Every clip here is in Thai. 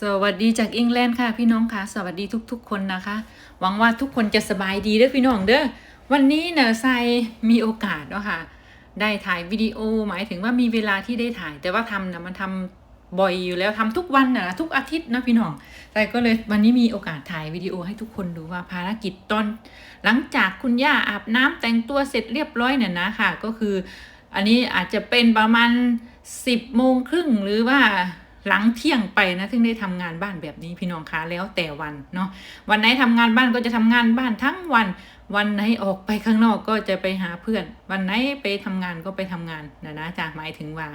สวัสดีจากอังกฤษค่ะพี่น้องค่ะ สวัสดีทุกๆ คนนะคะ หวังว่าทุกคนจะสบายดีเด้อพี่น้องเด้อวันนี้เนี่ยไซมีโอกาสเนาะค่ะ ได้ถ่ายวิดีโอหมายถึงว่ามีเวลาที่ได้ถ่าย แต่ว่าทำนะมันทำบ่อยอยู่แล้วทำทุกวันนะทุกอาทิตย์นะพี่น้องไซก็เลยวันนี้มีโอกาสถ่ายวิดีโอให้ทุกคนดูว่าภารกิจตอน หลังจากคุณย่าอาบน้ำแต่งตัวเสร็จเรียบร้อยเนี่ยนะค่ะ ก็คือ อันนี้อาจจะเป็นประมาณ 10โมงครึ่งหรือว่า หลังเที่ยงไปนะถึงได้ทำงานบ้านแบบนี้พี่น้องคะแล้วแต่วันเนาะวันไหนทำงานบ้านก็จะทำงานบ้านทั้งวัน วันไหนออกไปข้างนอกก็จะไปหาเพื่อน วันไหนไปทำงานก็ไปทำงานนะนะจะหมายถึงว่า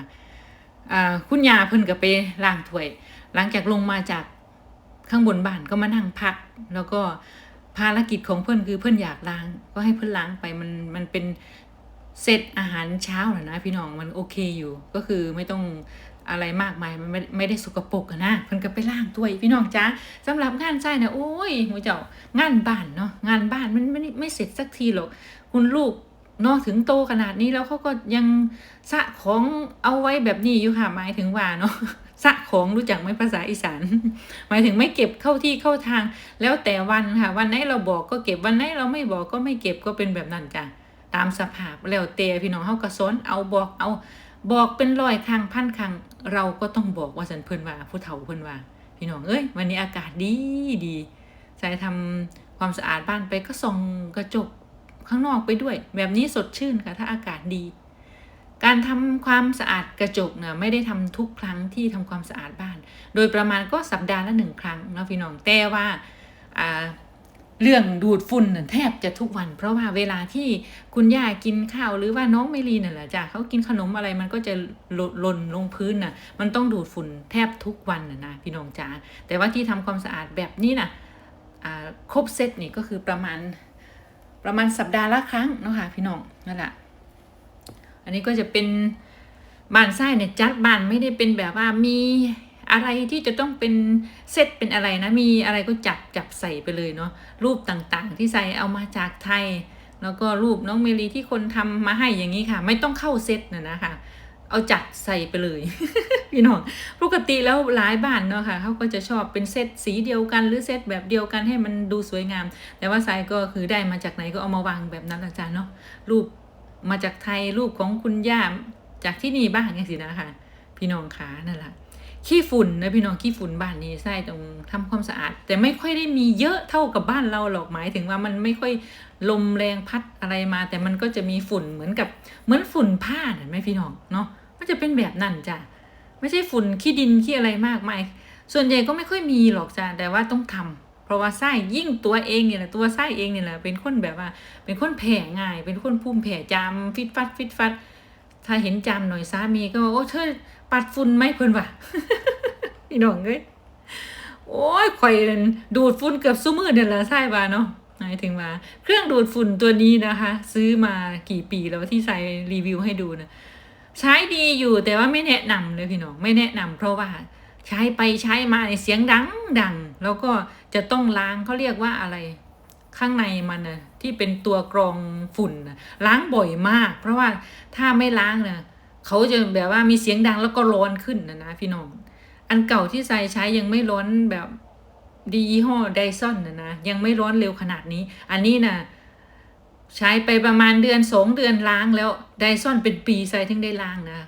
คุณยาเพิ่นก็ไปล้างถ้วย หลังจากลงมาจากข้างบนบ้านก็มานั่งพัก แล้วก็ภารกิจของเพื่อนคือเพื่อนอยากล้าง ก็ให้เพื่อนล้างไปมันมันเป็นเสร็จอาหารเช้าน่ะนะพี่น้องมันโอเคอยู่ก็คือไม่ต้อง อะไรมากมายมันไม่ไม่ได้สกปรกอะนะเพิ่นก็ไปล้างถ้วยพี่น้องจ้าสำหรับงานใช่นะโอ้ยหมูเจ้างานบ้านเนาะงานบ้านมันไม่ไม่เสร็จสักทีหรอก คุณลูกเนาะถึงโตขนาดนี้แล้วเขาก็ยังสะของเอาไว้แบบนี้อยู่ค่ะหมายถึงว่าเนาะสะของรู้จักไหมภาษาอีสาน หมายถึงไม่เก็บเข้าที่เข้าทาง แล้วแต่วันค่ะ วันไหนเราบอกก็เก็บวันไหนเราไม่บอกก็ไม่เก็บก็เป็นแบบนั้นจ้ะตามสภาพแล้วแต่พี่น้องเฮากระสนเอาบอกเอา บอกเป็นร้อยครั้งพันครั้งเราก็ต้องบอกว่าสันเพิ่นว่าผู้เฒ่าเพิ่นว่า พี่น้องเอ้ยวันนี้อากาศดีดีใส่ทำความสะอาดบ้านไปก็ส่องกระจกข้างนอกไปด้วย แบบนี้สดชื่นค่ะถ้าอากาศดี การทำความสะอาดกระจกเนี่ยไม่ได้ทำทุกครั้งที่ทำความสะอาดบ้าน โดยประมาณก็สัปดาห์ละหนึ่งครั้งเนาะพี่น้องแต่ว่าอ่า เรื่องดูดฝุ่นน่ะแทบจะทุกวัน เพราะว่าเวลาที่คุณย่ากินข้าวหรือว่าน้องเมลีน่ะแหละจ้ะเขากินขนมอะไรมันก็จะหล่นลงพื้นน่ะ มันต้องดูดฝุ่นแทบทุกวันน่ะนะพี่น้องจ๋าแต่ว่าที่ทำความสะอาดแบบนี้น่ะครบเซตนี่ก็คือประมาณประมาณสัปดาห์ละครั้งเนาะค่ะพี่น้องนั่นแหละอันนี้ก็จะเป็นบ้านไส้เนี่ยจัดบ้านไม่ได้เป็นแบบว่ามี อะไรที่จะต้องเป็นเซตเป็นอะไรนะ มีอะไรก็จับจับใส่ไปเลยเนาะรูปต่างๆ ที่ใส่เอามาจากไทย แล้วก็รูปน้องเมลีที่คนทำมาให้อย่างนี้ค่ะ ไม่ต้องเข้าเซตนะนะคะเอาจัดใส่ไปเลยพี่น้องปกติแล้วหลายบ้านเนาะค่ะเขาก็จะชอบเป็นเซตสีเดียวกันหรือเซตแบบเดียวกันให้มันดูสวยงาม แต่ว่าไซก็คือได้มาจากไหนก็เอามาวางแบบนั้นอาจารย์เนาะรูปมาจากไทยรูปของคุณย่าจากที่นี่บ้างอย่างสินะคะพี่น้องขานั่นแหละ ขี้ฝุ่นนะพี่น้องขี้ฝุ่นบ้านนี้ใช่ตรงทำความสะอาด แต่ไม่ค่อยได้มีเยอะเท่ากับบ้านเราหรอกหมายถึงว่ามันไม่ค่อยลมแรงพัดอะไรมา แต่มันก็จะมีฝุ่นเหมือนกับเหมือนฝุ่นผ้าเห็นไหมพี่น้องเนาะมันจะเป็นแบบนั้นจ้ะไม่ใช่ฝุ่นขี้ดินขี้อะไรมากมายส่วนใหญ่ก็ไม่ค่อยมีหรอกจ้ะแต่ว่าต้องทำเพราะว่าไส้ยิ่งตัวเองเนี่ยแหละตัวไส้เองเนี่ยแหละเป็นคนแบบว่า เป็นคนแผ่ง่าย เป็นคนพุ่มแผ่จามฟิตฟัดฟิตฟัด ถ้าเห็นจามหน่อยสามีก็บอกโอ้เธอปัดฝุ่นไหมเพิ่อนวะพี่น้องเอ้ยโอ้ยข่อยนดูดฝุ่นเกือบซุ้มือเดือนละใช่ปะเนาะหมายถึงว่า เครื่องดูดฝุ่นตัวนี้นะคะ ซื้อมากี่ปีแล้วที่ใส่รีวิวให้ดูนะใช้ดีอยู่แต่ว่าไม่แนะนำเลยพี่น้องไม่แนะนำเพราะว่าใช้ไปใช้มาในยเสียงดังดังแล้วก็จะต้องล้างเขาเรียกว่าอะไร ข้างในมันนะ ที่เป็นตัวกรองฝุ่นนะล้างบ่อยมาก เพราะว่าถ้าไม่ล้างนะเขาจะแบบว่ามีเสียงดังแล้วก็ร้อนขึ้นนะนะพี่น้อง อันเก่าที่ใส่ใช้ยังไม่ร้อนแบบดียี่ห้อไดซอนนะนะยังไม่ร้อนเร็วขนาดนี้ อันนี้นะใช้ไปประมาณเดือนสองเดือนล้างแล้วไดซอนเป็นปีใส่ถึงได้ล้างนะ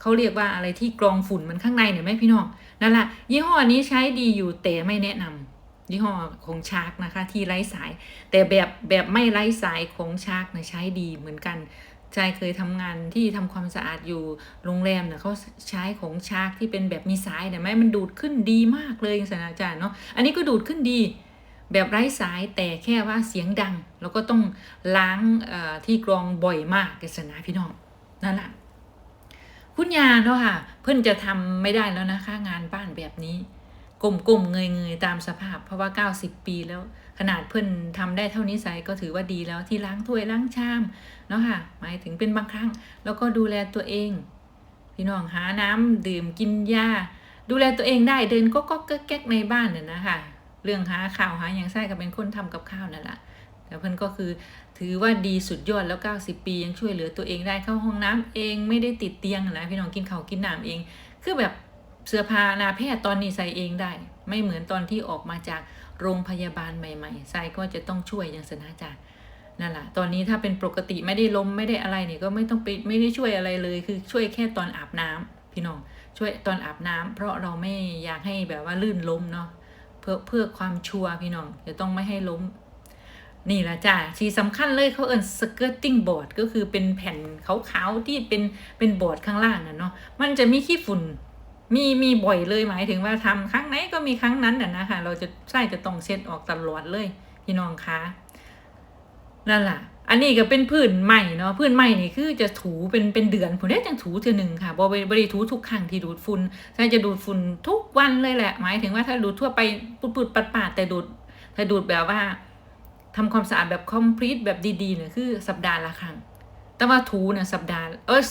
เขาเรียกว่าอะไรที่กรองฝุ่นมันข้างในเนี่ยไหมพี่น้องนั่นแหละยี่ห้อนี้ใช้ดีอยู่แต่ไม่แนะนำ ยี่ห้อของชาร์กนะคะ ที่ไร้สาย แต่แบบแบบไม่ไร้สายของชาร์กนะใช้ดีเหมือนกันใจเคยทำงานที่ทำความสะอาดอยู่โรงแรมเนี่ยเขาใช้ของชาร์กที่เป็นแบบมีสายเนี่ยไหมมันดูดขึ้นดีมากเลยสนาจารย์เนาะอันนี้ก็ดูดขึ้นดี แบบไร้สายแต่แค่ว่าเสียงดัง แล้วก็ต้องล้างที่กรองบ่อยมากกศนาพี่น้องนั่นแหละคุณยาเนาะค่ะ เพื่อนจะทำไม่ได้แล้วนะคะ งานบ้านแบบนี้ กลมๆเงยๆตามสภาพ เพราะว่า 90 ปีแล้วขนาดเพื่อนทำได้เท่านี้ใส่ก็ถือว่าดีแล้วที่ล้างถ้วยล้างชามเนาะค่ะ หมายถึงเป็นบางครั้ง แล้วก็ดูแลตัวเอง พี่น้องหาน้ำดื่มกินยาดูแลตัวเองได้เดินก็ก็แก๊กในบ้านน่ะนะคะเรื่องหาข่าวหาอย่างไส้ก็เป็นคนทำกับข้าวนั่นแหละแต่เพื่อนก็คือถือว่าดีสุดยอดแล้ว 90 ปียังช่วยเหลือตัวเองได้เข้าห้องน้ำเองไม่ได้ติดเตียงนะพี่น้องกินข้าวกินน้ำเอง คือแบบ เสื้อผ้าหนาแพทย์ตอนนี้ใส่เองได้ ไม่เหมือนตอนที่ออกมาจากโรงพยาบาลใหม่ๆใส่ก็จะต้องช่วยอย่างสนะจ๊ะนั่นแหละตอนนี้ถ้าเป็นปกติไม่ได้ล้มไม่ได้อะไรเนี่ยก็ไม่ต้องไปไม่ได้ช่วยอะไรเลย คือช่วยแค่ตอนอาบน้ำพี่น้องช่วยตอนอาบน้ำเพราะเราไม่อยากให้แบบว่าลื่นล้มเนาะเพื่อเพื่อความชัวร์พี่น้องจะต้องไม่ให้ล้ม นี่แหละจ้ะที่สำคัญเลยเขาเอิ้น skirting board ก็คือเป็นแผ่นขาวๆที่เป็นเป็นบอร์ดข้างล่างน่ะเนาะมันจะมีขี้ฝุ่น มีมีบ่อยเลยหมายถึงว่าทำครั้งไหนก็มีครั้งนั้นน่ะนะคะเราจะใช่จะต้องเช็ดออกตลอดเลยพี่น้องคะนั่นแหละอันนี้ก็เป็นพื้นใหม่เนาะพื้นใหม่นี่คือจะถูเป็นเป็นเดือนผมได้จังถูเทือหนึ่งค่ะบอบริถูทุกครั้งที่ดูดฝุ่นใช่จะดูดฝุ่นทุกวันเลยแหละ หมายถึงว่าถ้าดูดทั่วไปปุดปัดๆแต่ดูดถ้าดูดแบบว่าทำความสะอาดแบบ complete แบบดีๆเนี่ยคือสัปดาห์ละครั้ง แต่ว่าถูเนี่ยสัปดาห์เออ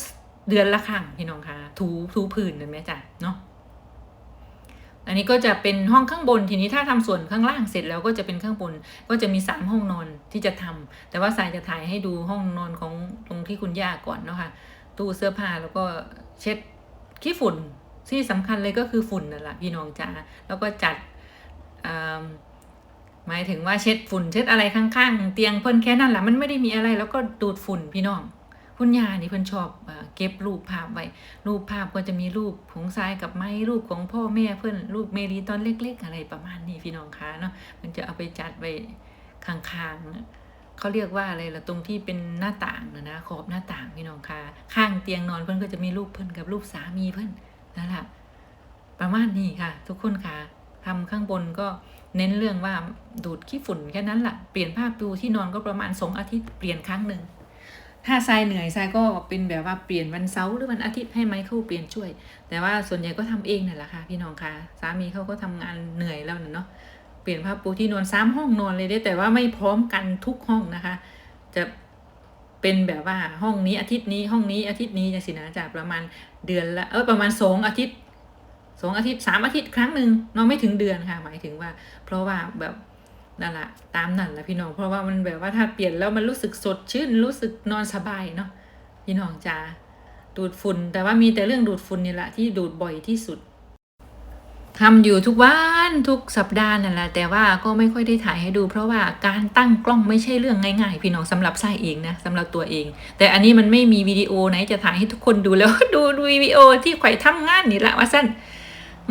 เดือนละครั้งพี่น้องคะ ถูถูผื่นเห็นไหมจ๊ะเนาะอันนี้ก็จะเป็นห้องข้างบนทีนี้ถ้าทำส่วนข้างล่างเสร็จแล้วก็จะเป็นข้างบนก็จะมีสามห้องนอนที่จะทำแต่ว่าสายจะถ่ายให้ดูห้องนอนของตรงที่คุณย่าก่อนเนาะค่ะตู้เสื้อผ้าแล้วก็เช็ดขี้ฝุ่นที่สำคัญเลยก็คือฝุ่นนั่นแหละพี่น้องจ๋าแล้วก็จัดอ่าหมายถึงว่าเช็ดฝุ่นเช็ดอะไรข้างๆ เตียงเพิ่นแค่นั้นแหละมันไม่ได้มีอะไร แล้วก็ดูดฝุ่นพี่น้อง คุณยานี่เพิ่นชอบเก็บรูปภาพไว้รูปภาพก็จะมีรูปของทรายกับไม้รูปของพ่อแม่เพื่อนรูปเมรีตอนเล็ก ๆ อะไรประมาณนี้พี่น้องคะเนาะมันจะเอาไปจัดไว้ข้างๆเขาเรียกว่าอะไรล่ะตรงที่เป็นหน้าต่างนะนะขอบหน้าต่างพี่น้องคะข้างเตียงนอนเพื่อนก็จะมีรูปเพื่อนกับรูปสามีเพื่อนนั่นแหละประมาณนี้ค่ะ ทุกคนค่ะทำข้างบนก็เน้นเรื่องว่าดูดขี้ฝุ่นแค่นั้นแหละเปลี่ยนผ้าปูที่นอนก็ประมาณสองอาทิตย์เปลี่ยนครั้งหนึ่ง ถ้าทรายเหนื่อยทรายก็เป็นแบบว่าเปลี่ยนวันเสาร์หรือวันอาทิตย์ให้ไมเคิลเปลี่ยนช่วย แต่ว่าส่วนใหญ่ก็ทำเองนั่นแหละค่ะพี่น้องค่ะสามีเขาก็ทำงานเหนื่อยแล้วน่ะเนาะเปลี่ยนผ้าปูที่นอนสามห้องนอนเลยได้แต่ว่าไม่พร้อมกันทุกห้องนะคะ จะเป็นแบบว่าห้องนี้อาทิตย์นี้ห้องนี้อาทิตย์นี้จะสินะจากประมาณเดือนละเออประมาณสองอาทิตย์สองอาทิตย์สามอาทิตย์ครั้งหนึ่งนอนไม่ถึงเดือนค่ะ หมายถึงว่า เพราะว่าแบบ นั่นแหละตามนั่นแหละพี่น้องเพราะว่ามันแบบว่าถ้าเปลี่ยนแล้วมันรู้สึกสดชื่นรู้สึกนอนสบายเนาะพี่น้องจ๋าดูดฝุ่นแต่ว่ามีแต่เรื่องดูดฝุ่นนี่แหละที่ดูดบ่อยที่สุดทำอยู่ทุกวันทุกสัปดาห์นั่นแหละแต่ว่าก็ไม่ค่อยได้ถ่ายให้ดู เพราะว่าการตั้งกล้องไม่ใช่เรื่องง่ายๆ พี่น้องสำหรับไส้เองนะสำหรับตัวเอง แต่อันนี้มันไม่มีวิดีโอไหนจะถ่ายให้ทุกคนดูแล้วดูดูวิดีโอที่ข่อยทำงานนี่แหละว่าสั้น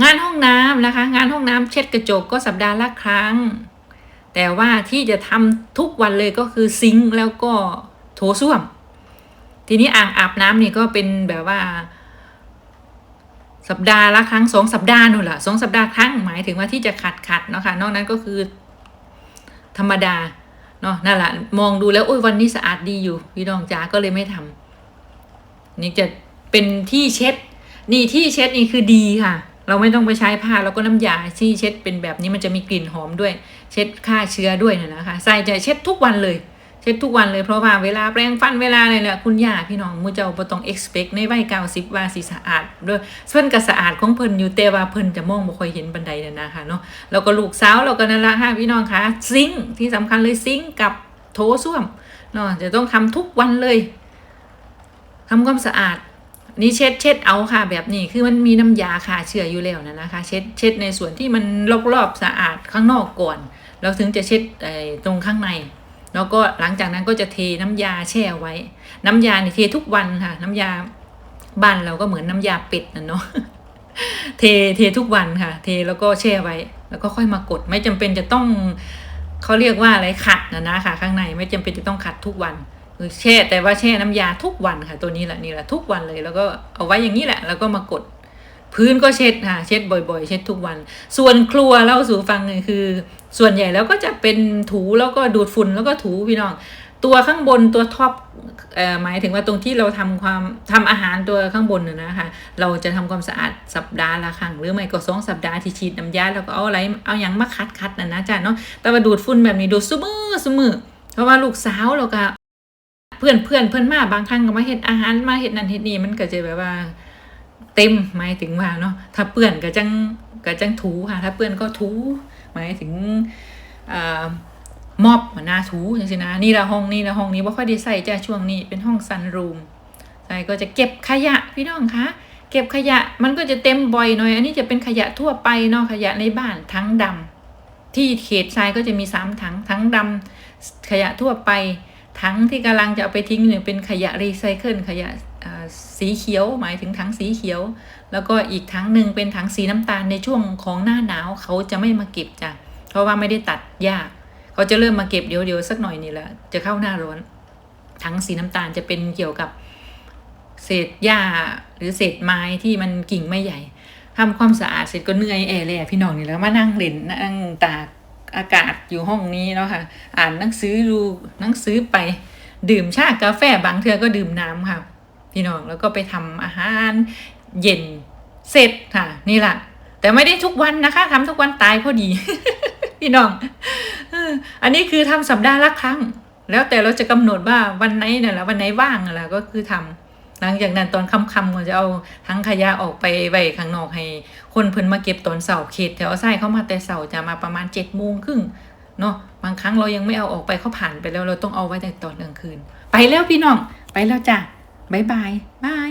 งานห้องน้ำนะคะ งานห้องน้ำเช็ดกระจกก็สัปดาห์ละครั้ง แต่ว่าที่จะทำทุกวันเลยก็คือซิงค์แล้วก็โถส้วม ทีนี้อ่างอาบน้ำนี่ก็เป็นแบบว่า สัปดาห์ละครั้งสองสัปดาห์นู่นแหละสองสัปดาห์ครั้งหมายถึงว่าที่จะขัดขัดเนาะค่ะนอกนั้นก็คือธรรมดาเนาะนั่นแหละมองดูแล้วโอ้ยวันนี้สะอาดดีอยู่พี่น้องจ๋าก็เลยไม่ทำนี่จะเป็นที่เช็ด นี่ที่เช็ดนี่คือดีค่ะ เราไม่ต้องไปใช้ผ้าแล้วก็น้ำยาที่เช็ดเป็นแบบนี้มันจะมีกลิ่นหอมด้วย เช็ดฆ่าเชื้อด้วยนะคะใส่ใจเช็ดทุกวันเลย เช็ดทุกวันเลยเพราะว่าเวลาแปรงฟันเวลาอะไรแหละคุณย่าพี่น้องมูเจ้าบ่ต้อง expect ในวัยเก้าสิบว่าสิสะอาดด้วยเพิ่นก็สะอาดของเพิ่นอยู่แต่ว่าเพิ่นจะมองบ่ค่อยเห็นบันไดนั่นนะคะเนาะแล้วก็ลูกสาวเราก็นั่นละค่ะพี่น้องคะซิงค์ที่สำคัญเลยซิงค์กับโถส้วมเนาะจะต้องทำทุกวันเลยทำความสะอาด นี่เช็ดเช็ดเอาค่ะแบบนี้คือมันมีน้ำยาฆ่าเชื้ออยู่แล้วนะนะคะ เช็ดเช็ดในส่วนที่มันรอบๆสะอาดข้างนอกก่อนแล้วถึงจะเช็ดตรงข้างใน แล้วก็หลังจากนั้นก็จะเทน้ำยาแช่ไว้ น้ำยาเนี่ยเททุกวันค่ะ น้ำยาบ้านเราก็เหมือนน้ำยาเป็ดนะเนาะเทเททุกวันค่ะ เทแล้วก็แช่ไว้ แล้วก็ค่อยมากด ไม่จำเป็นจะต้องเขาเรียกว่าอะไรขัดนะนะค่ะข้างในไม่จำเป็นจะต้องขัดทุกวัน คือแช่แต่ว่าแช่น้ำยาทุกวันค่ะตัวนี้แหละนี่แหละทุกวันเลย แล้วก็เอาไว้อย่างนี้แหละ แล้วก็มากด พื้นก็เช็ดค่ะเช็ดบ่อย ๆ เช็ดทุกวัน ส่วนครัวเล่าสู่ฟังเลยคือ ส่วนใหญ่แล้วก็จะเป็นถูแล้วก็ดูดฝุ่นแล้วก็ถูพี่น้อง ตัวข้างบนตัวท็อปเอ่อหมายถึงว่าตรงที่เราทำความทำอาหารตัวข้างบนน่ะนะคะเราจะทำความสะอาดสัปดาห์ละครั้งหรือไม่ก็สองสัปดาห์ที่ฉีดน้ำยาแล้วก็เอาอะไรเอาอย่างมาคัดคัดนะนะจ๊ะเนาะแต่ว่าดูดฝุ่นแบบนี้ดูดซุมือซุมือเพราะว่าลูกสาวเราก็ พื่อนเพื่อนเพื่อนมาบางครั้งก็มาเห็ดอาหารมาเห็ดนั่นเห็ดนี่มันก็จะแบบว่า เต็มหมายถึงว่าเนาะถ้าเปื่อนก็จังก็จังถูค่ะ ถ้าเปื่อนก็ถูหมายถึงอ่ามอบหน้าถูจังซี่นะนี่ละห้องนี่ละห้องนี้บ่ค่อยได้ใส่จ้ะช่วงนี้เป็นห้องซันรูมใส่ก็จะเก็บขยะพี่น้องคะเก็บขยะมันก็จะเต็มบ่อยหน่อย อันนี้จะเป็นขยะทั่วไปเนาะขยะในบ้านทั้งดำที่เขตทรายก็จะมีสามถังทั้งดำขยะทั่วไป ถังที่กำลังจะเอาไปทิ้งเนี่ยเป็นขยะรีไซเคิลขยะสีเขียว หมายถึงถังสีเขียว แล้วก็อีกถังหนึ่งเป็นถังสีน้ำตาลในช่วงของหน้าหนาวเขาจะไม่มาเก็บจ้ะเพราะว่าไม่ได้ตัดหญ้าเขาจะเริ่มมาเก็บเดี๋ยวเดี๋ยวสักหน่อยนี่แหละจะเข้าหน้าร้อนถังสีน้ำตาลจะเป็นเกี่ยวกับเศษหญ้าหรือเศษไม้ที่มันกิ่งไม่ใหญ่ทำความสะอาดเสร็จก็เหนื่อยแอแลพี่น้องนี่แล้วมานั่งเล่นนั่งตาก อากาศอยู่ห้องนี้เนาะค่ะ อ่านหนังสือดูหนังสือไปดื่มชากาแฟบางเทือก็ดื่มน้ำค่ะ พี่น้องแล้วก็ไปทำอาหารเย็นเสร็จค่ะ นี่แหละแต่ไม่ได้ทุกวันนะคะทำทุกวันตายพอดี พี่น้องอันนี้คือทำสัปดาห์ละครั้ง แล้วแต่เราจะกำหนดว่าวันไหนเนี่ยแหละวันไหนว่างน่ะแหละก็คือทำ หลังจากนั้นตอนค่ำๆก็จะเอาทั้งขยะออกไปไว้ข้างนอกให้ คนเพิ่นมาเก็บตอนเสาร์เขตแถวไส้เข้ามาแต่เสาร์จะมาประมาณเจ็ดโมงครึ่งเนาะบางครั้งเรายังไม่เอาออกไปเขาผ่านไปแล้วเราต้องเอาไว้แต่ตอนกลางคืน ไปแล้วพี่น้อง ไปแล้วจ้ะบายบายบาย